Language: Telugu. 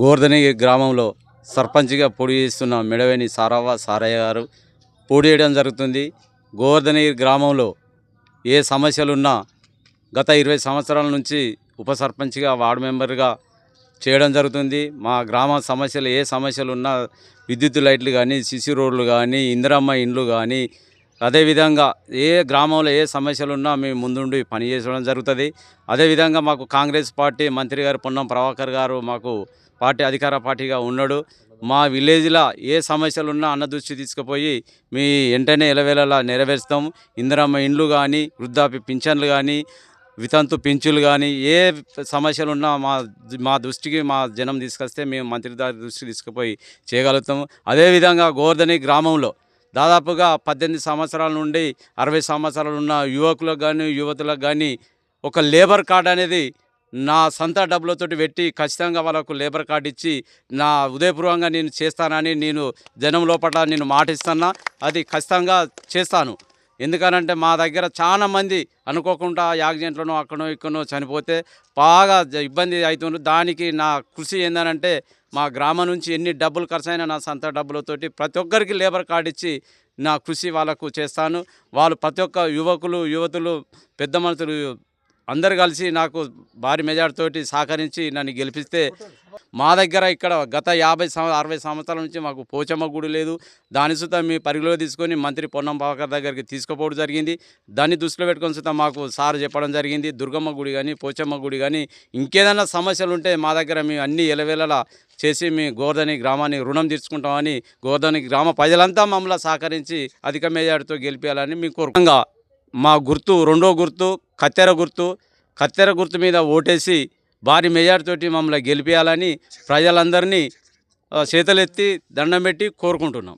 గోర్ధని గ్రామంలో సర్పంచ్గా పోటీ చేస్తున్న మెడవేని సారవ్వ సారయ్య గారు పోటీ చేయడం జరుగుతుంది. గోవర్ధని గ్రామంలో ఏ సమస్యలున్నా గత ఇరవై సంవత్సరాల నుంచి ఉప సర్పంచ్గా వార్డు మెంబర్గా చేయడం జరుగుతుంది. మా గ్రామ సమస్యలు ఏ సమస్యలు ఉన్నా విద్యుత్ లైట్లు కానీ సిసి రోడ్లు కానీ ఇందిరమ్మ ఇండ్లు కానీ అదేవిధంగా ఏ గ్రామంలో ఏ సమస్యలు ఉన్నా మేము ముందుండి పనిచేయడం జరుగుతుంది. అదేవిధంగా మాకు కాంగ్రెస్ పార్టీ మంత్రి గారు పొన్నం ప్రభాకర్ గారు మాకు పార్టీ అధికార పార్టీగా ఉన్నాడు. మా విలేజ్లో ఏ సమస్యలు ఉన్నా అన్న దృష్టి తీసుకుపోయి మీ వెంటనే ఎలవేళలా నెరవేరుస్తాం. ఇందిరమ్మ ఇండ్లు కానీ వృద్ధాప్య పింఛన్లు కానీ వితంతు పింఛన్లు కానీ ఏ సమస్యలు ఉన్నా మా మా దృష్టికి మా జనం తీసుకొస్తే మేము మంత్రి గారి దృష్టికి తీసుకుపోయి చేయగలుగుతాము అదేవిధంగా గోవర్ధని గ్రామంలో దాదాపుగా పద్దెనిమిది సంవత్సరాల నుండి అరవై సంవత్సరాలు ఉన్న యువకులకు కానీ యువతులకు కానీ ఒక లేబర్ కార్డు అనేది నా సొంత డబ్బులతోటి పెట్టి ఖచ్చితంగా వాళ్ళకు లేబర్ కార్డు ఇచ్చి నా ఉదయపూర్వంగా నేను చేస్తానని నేను జనం లోపల నేను మాటిస్తున్నా అది ఖచ్చితంగా చేస్తాను. ఎందుకనంటే మా దగ్గర చాలా మంది అనుకోకుండా యాక్సిడెంట్లను అక్కడో ఇక్కడో చనిపోతే బాగా ఇబ్బంది అవుతుంది దానికి నా కృషి ఏందనంటే మా గ్రామం నుంచి ఎన్ని డబ్బులు ఖర్చైనా నా సొంత డబ్బులతోటి ప్రతి ఒక్కరికి లేబర్ కార్డు ఇచ్చి నా కృషి వాళ్ళకు చేస్తాను. వాళ్ళు ప్రతి ఒక్క యువకులు యువతులు పెద్ద మనుషులు అందరు కలిసి నాకు భారీ మెజార్టీతోటి సహకరించి నన్ను గెలిపిస్తే మా దగ్గర ఇక్కడ గత యాభై అరవై సంవత్సరాల నుంచి మాకు పోచమ్మ గుడి లేదు. దాని సుత మీ పరిగణలో తీసుకొని మంత్రి పొన్నం ప్రభాకర్ దగ్గరికి తీసుకుపోవడం జరిగింది. దాన్ని దృష్టిలో పెట్టుకొని సుత మాకు సార్ చెప్పడం జరిగింది. దుర్గమ్మ గుడి కానీ పోచమ్మ గుడి కానీ ఇంకేదైనా సమస్యలు ఉంటే మా దగ్గర మేము అన్ని ఎలవేళలా చేసి మీ గోర్ధని గ్రామాన్ని రుణం తీర్చుకుంటామని గోర్ధని గ్రామ ప్రజలంతా మమ్మల్ని సహకరించి అధిక మెజార్టీతో గెలిపించాలని మీ కోరుకంగా మా గుర్తు రెండో గుర్తు కత్తెర గుర్తు కత్తెర గుర్తు మీద ఓటేసి భారీ మెజార్టీతోటి మమ్మల్ని గెలిపేయాలని ప్రజలందరినీ చేతలెత్తి దండం పెట్టి కోరుకుంటున్నాం.